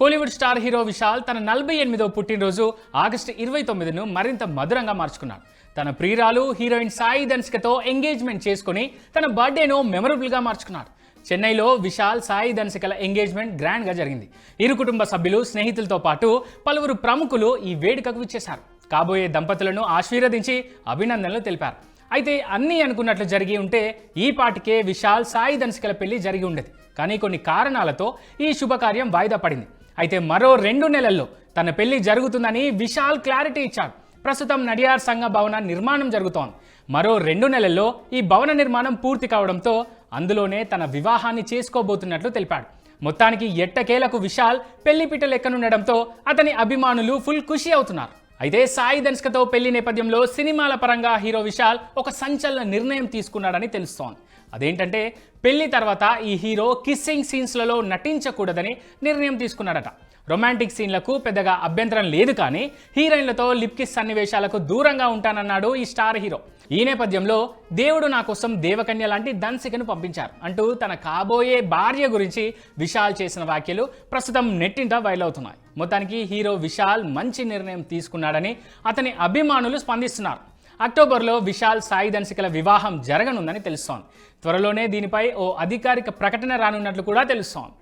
Kollywood star hero Vishal తన నలభై ఎనిమిదో పుట్టినరోజు ఆగస్టు ఇరవై తొమ్మిదిను మరింత మధురంగా మార్చుకున్నాడు. తన ప్రియురాలు హీరోయిన్ సాయి ధన్సికతో ఎంగేజ్మెంట్ చేసుకుని తన బర్త్డేను మెమరబుల్గా మార్చుకున్నాడు. చెన్నైలో విశాల్ సాయి ధన్సికల ఎంగేజ్మెంట్ గ్రాండ్గా జరిగింది. ఇరు కుటుంబ సభ్యులు స్నేహితులతో పాటు పలువురు ప్రముఖులు ఈ వేడుకకు విచ్చేశారు. కాబోయే దంపతులను ఆశీర్వదించి అభినందనలు తెలిపారు. అయితే అన్నీ అనుకున్నట్లు జరిగి ఉంటే ఈ పాటికే విశాల్ సాయి ధన్సికల పెళ్ళి జరిగి ఉండేది. కానీ కొన్ని కారణాలతో ఈ శుభకార్యం వాయిదా పడింది. అయితే మరో రెండు నెలల్లో తన పెళ్ళి జరుగుతుందని విశాల్ క్లారిటీ ఇచ్చాడు. ప్రస్తుతం నడియార్ సంఘ భవన నిర్మాణం జరుగుతోంది. మరో రెండు నెలల్లో ఈ భవన నిర్మాణం పూర్తి కావడంతో అందులోనే తన వివాహాన్ని చేసుకోబోతున్నట్లు తెలిపాడు. మొత్తానికి ఎట్టకేలకు విశాల్ పెళ్ళిపీట లెక్కనుండడంతో అతని అభిమానులు ఫుల్ ఖుషి అవుతున్నారు. అయితే సాయి ధన్స్కతో పెళ్ళి నేపథ్యంలో సినిమాల పరంగా హీరో విశాల్ ఒక సంచలన నిర్ణయం తీసుకున్నాడని తెలుస్తోంది. అదేంటంటే పెళ్ళి తర్వాత ఈ హీరో కిస్సింగ్ సీన్స్లలో నటించకూడదని నిర్ణయం తీసుకున్నాడట. రొమాంటిక్ సీన్లకు పెద్దగా అభ్యంతరం లేదు కానీ హీరోయిన్లతో లిప్ కిస్ సన్నివేశాలకు దూరంగా ఉంటానన్నాడు ఈ స్టార్ హీరో. ఈ నేపథ్యంలో దేవుడు నా కోసం దేవకన్య లాంటి దంసికను పంపించారు అంటూ తన కాబోయే భార్య గురించి విశాల్ చేసిన వ్యాఖ్యలు ప్రస్తుతం నెట్టింట వైరల్ అవుతున్నాయి. మొత్తానికి హీరో విశాల్ మంచి నిర్ణయం తీసుకున్నాడని అతని అభిమానులు స్పందిస్తున్నారు. అక్టోబర్లో విశాల్ సాయి ధన్సికల వివాహం జరగనుందని తెలుస్తోంది. త్వరలోనే దీనిపై ఓ అధికారిక ప్రకటన రానున్నట్లు కూడా తెలుస్తోంది.